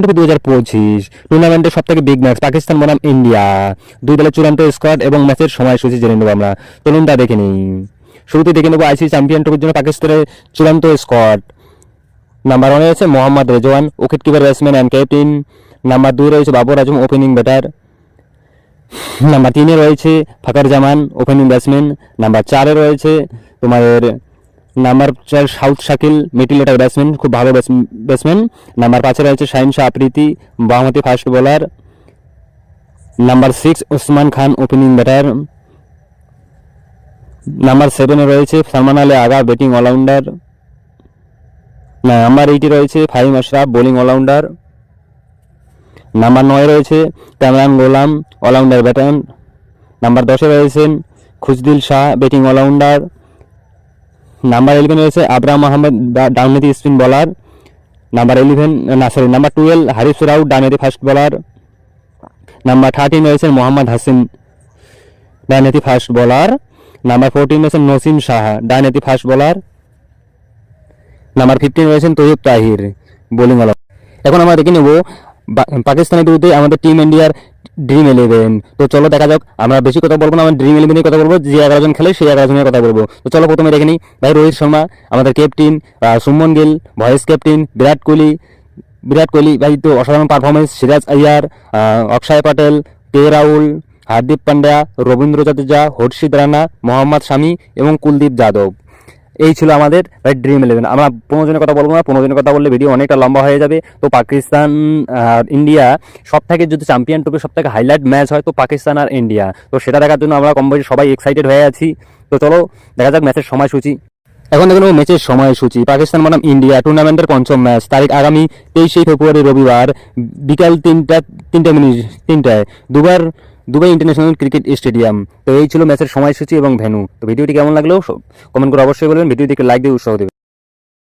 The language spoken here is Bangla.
ট্রফি দু হাজার পঁচিশ টুর্নামেন্টের সব থেকে বিগ ম্যাচ পাকিস্তান বনাম ইন্ডিয়া দুই দলের চূড়ান্ত স্কোয়াড এবং ম্যাচের সময়সূচি জেনে নেব আমরা। চলুন তা দেখে নিই। শুরুতে দেখে নেব আইসিসি চ্যাম্পিয়ন ট্রফির জন্য পাকিস্তানের চূড়ান্ত স্কোয়াড নাম্বার ওয়ানে রয়েছে Mohammad Rizwan wicket keeper batsman and captain number দুই রয়েছে Babar Azam opening batter number তিনে রয়েছে Fakhar Zaman opening batsman number চারে রয়েছে তোমাদের নাম্বার চার সাউথ শাকিল মিডিল ব্যাটসম্যান, খুব ভালো ব্যাটসম্যান। নাম্বার পাঁচে রয়েছে শাহিন শাহ আফ্রিদি বামহাতি fast bowler. Number six Usman Khan, opening batter. Number সেভেনে রয়েছে Salman Ali Agha, batting allrounder. Number এইটে রয়েছে Faheem Ashraf, bowling allrounder. Number নয় রয়েছে Kamran Ghulam, allrounder batter. Number দশে রয়েছেন Khushdil Shah, batting allrounder. Number eleven রয়েছে আবরাম আহমেদ ডাউনহাতি স্পিন বলার নাম্বার ইলেভেন না sorry number twelve Haris Rauf ডানহাতি ফাস্ট বলার নাম্বার থার্টিন রয়েছেন মোহাম্মদ হাসিন ডানহাতি ফাস্ট বলার নাম্বার ফোরটিন রয়েছেন নসিম শাহ ডানহাতি ফাস্ট বলার নাম্বার ফিফটিন রয়েছেন তৈয়ব তাহির বোলিং অলরাউন্ডার এখন আমরা দেখে নেব পাকিস্তানের বিরুদ্ধে আমাদের টিম ইন্ডিয়ার ড্রিম ইলেভেন তো চলো দেখা যাক, আমরা বেশি কথা বলব না, আমরা ড্রিম ইলেভেনের কথা বলব, যে এগারো জন খেলে সেই এগারো জনের কথা বলব। তো চলো প্রথমে দেখে নিই, ভাই রোহিত শর্মা, আমাদের captain Shubman Gill vice captain Virat Kohli. Virat Kohli, ভাই তো অসাধারণ পারফরমেন্স সিরাজ আইয়ার অক্ষয় প্যাটেল কে রাহুল হার্দিক পান্ডিয়া রবীন্দ্র জাদেজা, হর্ষিত রানা, মোহাম্মদ শামি এবং কুলদীপ যাদব। এই ছিল আমাদের ড্রিম ইলেভেন আমরা পনেরো জনের কথা বলব না, পনেরো জনের কথা বললে ভিডিও অনেকটা লম্বা হয়ে যাবে। তো পাকিস্তান আর ইন্ডিয়া সব থেকে যদি চ্যাম্পিয়ন ট্রফি সব থেকে হাইলাইট ম্যাচ হয়, তো পাকিস্তান আর ইন্ডিয়া। তো সেটা দেখার জন্য আমরা কম সবাই এক্সাইটেড হয়ে আছি। তো চলো, দেখা যাক ম্যাচের সময়সূচি। এখন দেখুন ম্যাচের সময়সূচি। পাকিস্তান বনাম ইন্ডিয়া টুর্নামেন্টের পঞ্চম ম্যাচ তারিখ আগামী তেইশে ফেব্রুয়ারি, রবিবার। বিকাল তিনটা তিনটা মিনিট, তিনটায়। দুবার দুবাই ইন্টারন্যাশনাল ক্রিকেট স্টেডিয়াম। তো এই ছিল ম্যাচের সময়সূচি এবং ভ্যানু তো ভিডিওটি কেমন লাগল? কমেন্ট করে অবশ্যই বলবেন। ভিডিওটিকে লাইক দিয়ে উৎসাহ দেবেন।